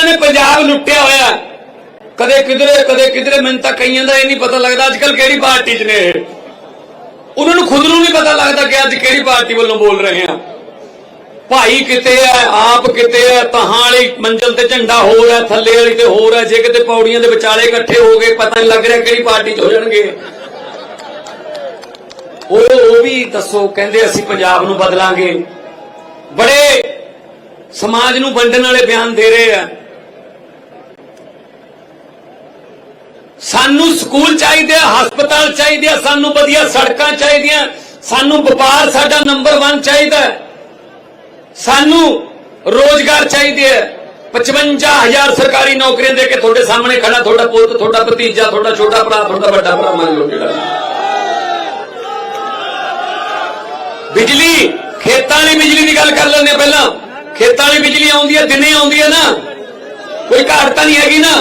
ਇਹਨਾਂ ਨੇ ਪੰਜਾਬ ਲੁੱਟਿਆ ਹੋਇਆ, ਕਦੇ ਕਿਧਰੇ ਕਦੇ ਕਿਧਰੇ, ਮੈਨੂੰ ਤਾਂ ਕਈਆਂ ਦਾ ਇਹ ਨਹੀਂ ਪਤਾ ਲੱਗਦਾ ਅੱਜ ਕੱਲ ਕਿਹੜੀ ਪਾਰਟੀ 'ਚ ਨੇ ਇਹ। ਉਹਨਾਂ ਨੂੰ ਖੁਦ ਨੂੰ ਨਹੀਂ ਪਤਾ ਲੱਗਦਾ ਕਿ ਅੱਜ ਕਿਹੜੀ ਪਾਰਟੀ ਵੱਲੋਂ ਬੋਲ ਰਹੇ ਆ। ਭਾਈ ਕਿਤੇ ਹੈ ਆਪ ਕਿਤੇ ਹੈ ਤਹਾਂ ਵਾਲੀ ਮੰਜ਼ਲ ਤੇ ਝੰਡਾ ਹੋਰ ਹੈ ਥੱਲੇ ਵਾਲੀ ਤੇ ਹੋਰ ਹੈ ਜੇ ਕਿਤੇ ਪੌੜੀਆਂ ਦੇ ਵਿਚਾਲੇ ਇਕੱਠੇ ਹੋ ਗਏ, ਪਤਾ ਨਹੀਂ ਲੱਗ ਰਿਹਾ ਕਿਹੜੀ ਪਾਰਟੀ 'ਚ ਹੋ ਜਾਣਗੇ। ਉਹ ਉਹ ਵੀ ਦੱਸੋ, ਕਹਿੰਦੇ ਅਸੀਂ ਪੰਜਾਬ ਨੂੰ ਬਦਲਾਂਗੇ। ਬੜੇ ਸਮਾਜ ਨੂੰ ਵੰਡਣ ਵਾਲੇ ਬਿਆਨ ਦੇ ਰਹੇ ਆ। ਸਾਨੂੰ ਸਕੂਲ ਚਾਹੀਦੇ ਆ, ਹਸਪਤਾਲ ਚਾਹੀਦੇ ਆ, ਸਾਨੂੰ ਵਧੀਆ ਸੜਕਾਂ ਚਾਹੀਦੀਆਂ, ਸਾਨੂੰ ਵਪਾਰ ਸਾਡਾ ਨੰਬਰ 1 ਚਾਹੀਦਾ ਸਾਨੂੰ ਰੋਜ਼ਗਾਰ ਚਾਹੀਦੇ ਹੈ 55000 ਸਰਕਾਰੀ ਨੌਕਰੀਆਂ ਦੇ ਕੇ ਤੁਹਾਡੇ ਸਾਹਮਣੇ ਖੜਾ, ਤੁਹਾਡਾ ਪੁੱਤ, ਤੁਹਾਡਾ ਭਤੀਜਾ, ਤੁਹਾਡਾ ਛੋਟਾ ਭਰਾ, ਤੁਹਾਡਾ ਵੱਡਾ ਭਰਾ ਮੰਨ ਲਓ ਜਿਹੜਾ ਬਿਜਲੀ, ਖੇਤਾਂ ਵਾਲੀ ਬਿਜਲੀ ਦੀ ਗੱਲ ਕਰ ਲੈਂਦੇ ਹਾਂ ਪਹਿਲਾਂ। ਖੇਤਾਂ ਵਾਲੀ ਬਿਜਲੀ ਆਉਂਦੀ ਹੈ, ਦਿਨੇ ਆਉਂਦੀ ਹੈ ਨਾ। ਕੋਈ ਘਾਟ ਤਾਂ ਨਹੀਂ ਹੈਗੀ ਨਾ।